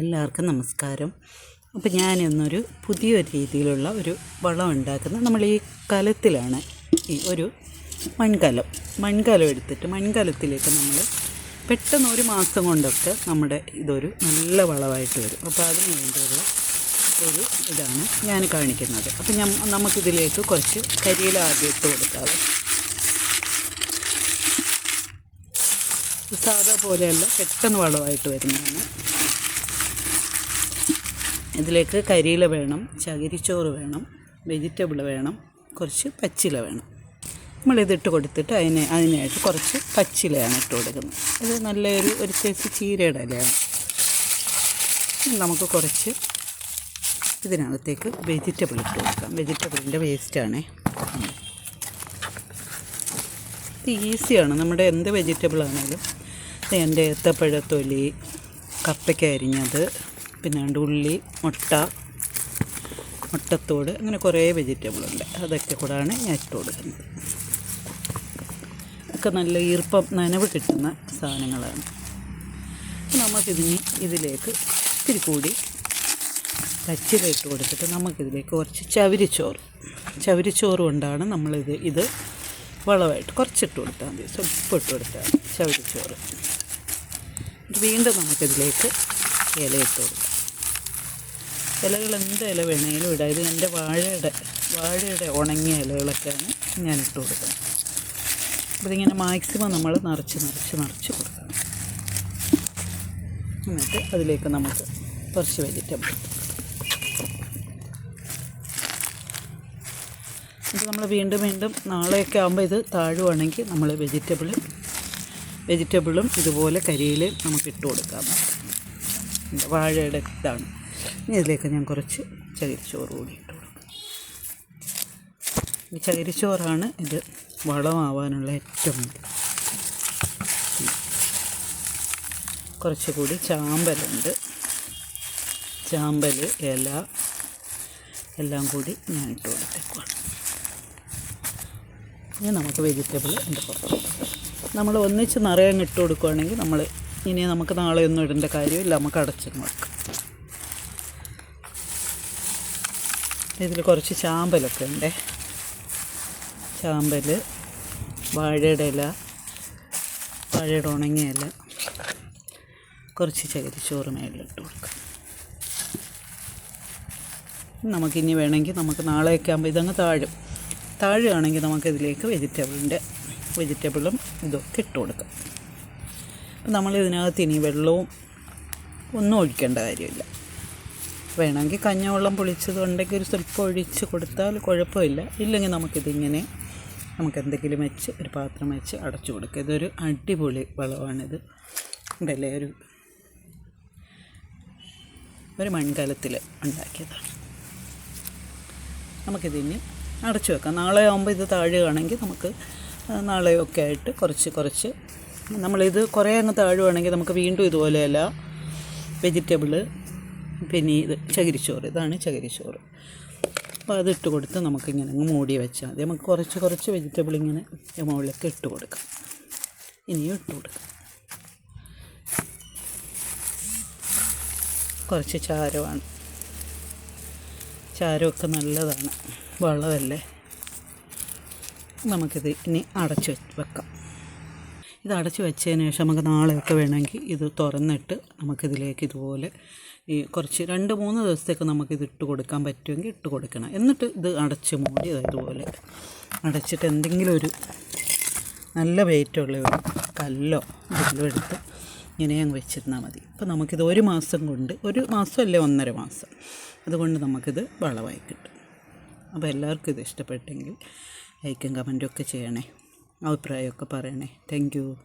എല്ലാവർക്കും നമസ്കാരം. അപ്പോൾ ഞാനിന്നൊരു പുതിയൊരു രീതിയിലുള്ള ഒരു വളം ഉണ്ടാക്കുന്നത് നമ്മൾ ഈ കലത്തിലാണ് ഈ ഒരു മൺകലം. മൺകലം എടുത്തിട്ട് മൺകലത്തിലേക്ക് നമ്മൾ പെട്ടെന്ന് ഒരു മാസം കൊണ്ടൊക്കെ നമ്മുടെ ഇതൊരു നല്ല വളമായിട്ട് വരും. അപ്പോൾ അതിന് വേണ്ടിയുള്ള ഒരു ഇതാണ് ഞാൻ കാണിക്കുന്നത്. അപ്പോൾ ഞാൻ നമുക്കിതിലേക്ക് കുറച്ച് കരിയില ആദ്യം ഇട്ട് കൊടുക്കാതെ സാധാ പോലെയല്ല പെട്ടെന്ന് വളമായിട്ട് വരുന്നതാണ്. ഇതിലേക്ക് കരിയില വേണം ചകിരിച്ചോറ് വേണം വെജിറ്റബിൾ വേണം കുറച്ച് പച്ചില വേണം. നമ്മളിതിട്ട് കൊടുത്തിട്ട് അതിന് അതിനായിട്ട് കുറച്ച് പച്ചിലയാണ് ഇട്ട് കൊടുക്കുന്നത്. ഇത് നല്ലൊരു ഒരു സൈസ് ചീരയുടെ ഇലയാണ്. നമുക്ക് കുറച്ച് ഇതിനകത്തേക്ക് വെജിറ്റബിൾ ഇട്ട് കൊടുക്കാം. വെജിറ്റബിളിന്റെ വേസ്റ്റാണേ ഇത് ഈസിയാണ് നമ്മുടെ എന്ത് വെജിറ്റബിൾ ആണെങ്കിലും എന്റെ ഏത്തപ്പഴത്തൊലി കപ്പയ്ക്ക അരിഞ്ഞത് പിന്നെ ഉള്ളി മുട്ട മുട്ടത്തോട് അങ്ങനെ കുറേ വെജിറ്റബിളുണ്ട് അതൊക്കെ കൂടാണ് ഞാൻ ഇട്ട് കൊടുക്കുന്നത്. ഒക്കെ നല്ല ഈർപ്പം നനവ് കിട്ടുന്ന സാധനങ്ങളാണ്. നമുക്കിതിന് ഇതിലേക്ക് ഇത്തിരി കൂടി പച്ചില ഇട്ട് കൊടുത്തിട്ട് നമുക്കിതിലേക്ക് കുറച്ച് ചവിരിച്ചോറ്. ചവിരിച്ചോറ് കൊണ്ടാണ് നമ്മളിത് ഇത് വളമായിട്ട് കുറച്ചിട്ട് കൊടുത്താൽ മതി. സ്വല്പം ഇട്ട് കൊടുത്താൽ മതി. ചവിരിച്ചോറ്. വീണ്ടും നമുക്കിതിലേക്ക് ഇല ഇട്ട് കൊടുക്കാം. ഇലകൾ എന്ത് ഇല വേണമെങ്കിലും ഇടാം. ഇത് എന്റെ വാഴയുടെ വാഴയുടെ ഉണങ്ങിയ ഇലകളൊക്കെയാണ് ഞാൻ ഇട്ട് കൊടുക്കുന്നത്. അപ്പോൾ ഇതിങ്ങനെ മാക്സിമം നമ്മൾ നിറച്ച് നിറച്ച് നിറച്ച് കൊടുക്കണം. എന്നിട്ട് അതിലേക്ക് നമുക്ക് കുറച്ച് വെജിറ്റബിൾ ഇത് നമ്മൾ വീണ്ടും വീണ്ടും നാളെയൊക്കെ ആകുമ്പോൾ ഇത് താഴുവാണെങ്കിൽ നമ്മൾ വെജിറ്റബിൾ വെജിറ്റബിളും ഇതുപോലെ കരിയിൽ നമുക്ക് ഇട്ട് കൊടുക്കാം. വാഴയുടെ ഇതാണ്. ഇനി ഇതിലേക്ക് ഞാൻ കുറച്ച് ചകിരിച്ചോറ് കൂടി ഇട്ട് കൊടുക്കും. ഈ ചകിരിച്ചോറാണ് ഇത് വളമാവാനുള്ള ഏറ്റവും കുറച്ചുകൂടി കുറച്ച് കൂടി ചാമ്പലുണ്ട്. ചാമ്പൽ ഇല എല്ലാം കൂടി ഞാൻ ഇട്ട് കൊടുത്തേക്കുവാണ്. ഇനി നമുക്ക് വെജിറ്റബിൾ എന്റെ നമ്മൾ ഒന്നിച്ച് നിറയെ ഇട്ട് കൊടുക്കുകയാണെങ്കിൽ നമ്മൾ ഇനി നമുക്ക് നാളെ ഒന്നും ഇടേണ്ട കാര്യമില്ല. നമുക്ക് അടച്ചു വെക്കാം. ഇതിൽ കുറച്ച് ചാമ്പലൊക്കെ ഉണ്ടേ. ചാമ്പൽ വാഴയുടെ ഇല വാഴയുടെ ഉണങ്ങിയ ഇല കുറച്ച് ചകിരിച്ചോറ് മേളിലിട്ട് കൊടുക്കാം. നമുക്കിനി വേണമെങ്കിൽ നമുക്ക് നാളെയൊക്കെ ആകുമ്പോൾ ഇതങ്ങ് താഴും. താഴുകയാണെങ്കിൽ നമുക്കിതിലേക്ക് വെജിറ്റബിളിന്റെ വെജിറ്റബിളും ഇതൊക്കെ ഇട്ട് കൊടുക്കാം. അപ്പം നമ്മൾ ഇതിനകത്ത് ഇനി വെള്ളവും ഒന്നും ഒഴിക്കേണ്ട കാര്യമില്ല. വേണമെങ്കിൽ കഞ്ഞവെള്ളം പൊളിച്ചത് ഉണ്ടെങ്കിൽ ഒരു സ്വല്പം ഒഴിച്ച് കൊടുത്താൽ കുഴപ്പമില്ല. ഇല്ലെങ്കിൽ നമുക്കിതിങ്ങനെ നമുക്ക് എന്തെങ്കിലും വെച്ച് ഒരു പാത്രം വെച്ച് അടച്ചു കൊടുക്കുക. ഇതൊരു അടിപൊളി വളമാണിത്. ഉണ്ടല്ലേ ഒരു ഒരു മൺകലത്തിൽ ഉണ്ടാക്കിയതാണ്. നമുക്കിതിന് അടച്ചു വെക്കാം. നാളെ ആകുമ്പോൾ ഇത് താഴുകയാണെങ്കിൽ നമുക്ക് നാളെയൊക്കെ ആയിട്ട് കുറച്ച് കുറച്ച് നമ്മളിത് കുറേ അങ്ങ് താഴുവാണെങ്കിൽ നമുക്ക് വീണ്ടും ഇതുപോലെയല്ല. വെജിറ്റബിൾ പിന്നെ ഇത് ചകിരിച്ചോറ് ഇതാണ് ചകിരിച്ചോറ്. അപ്പോൾ അതിട്ട് കൊടുത്ത് നമുക്കിങ്ങനെ അങ്ങ് മൂടി വെച്ചാൽ മതി. നമുക്ക് കുറച്ച് കുറച്ച് വെജിറ്റബിൾ ഇങ്ങനെ മുകളിലേക്ക് ഇട്ട് കൊടുക്കാം. ഇനിയും ഇട്ട് കൊടുക്കാം. കുറച്ച് ചാരമാണ്. ചാരമൊക്കെ നല്ലതാണ്. വളമല്ലേ? നമുക്കിത് ഇനി അടച്ച് വെക്കാം. ഇത് അടച്ചു വെച്ചതിന് ശേഷം നമുക്ക് നാളെയൊക്കെ വേണമെങ്കിൽ ഇത് തുറന്നിട്ട് നമുക്കിതിലേക്ക് ഇതുപോലെ ഈ കുറച്ച് രണ്ട് മൂന്ന് ദിവസത്തേക്ക് നമുക്കിത് ഇട്ട് കൊടുക്കാൻ പറ്റുമെങ്കിൽ ഇട്ട് കൊടുക്കണം. എന്നിട്ട് ഇത് അടച്ച് മൂടി ഇതുപോലെ അടച്ചിട്ട് എന്തെങ്കിലും ഒരു നല്ല വെയിറ്റുള്ള ഒരു കല്ലോ എന്തെങ്കിലും എടുത്ത് ഇങ്ങനെ അങ്ങ് വെച്ചിരുന്നാൽ മതി. അപ്പോൾ നമുക്കിത് ഒരു മാസം കൊണ്ട് ഒരു മാസമല്ലേ ഒന്നര മാസം അതുകൊണ്ട് നമുക്കിത് വളമായി കിട്ടും. അപ്പോൾ എല്ലാവർക്കും ഇത് ഇഷ്ടപ്പെട്ടെങ്കിൽ ലൈക്കും കമന്റും ഒക്കെ ചെയ്യണേ. അഭിപ്രായമൊക്കെ പറയണേ. Thank you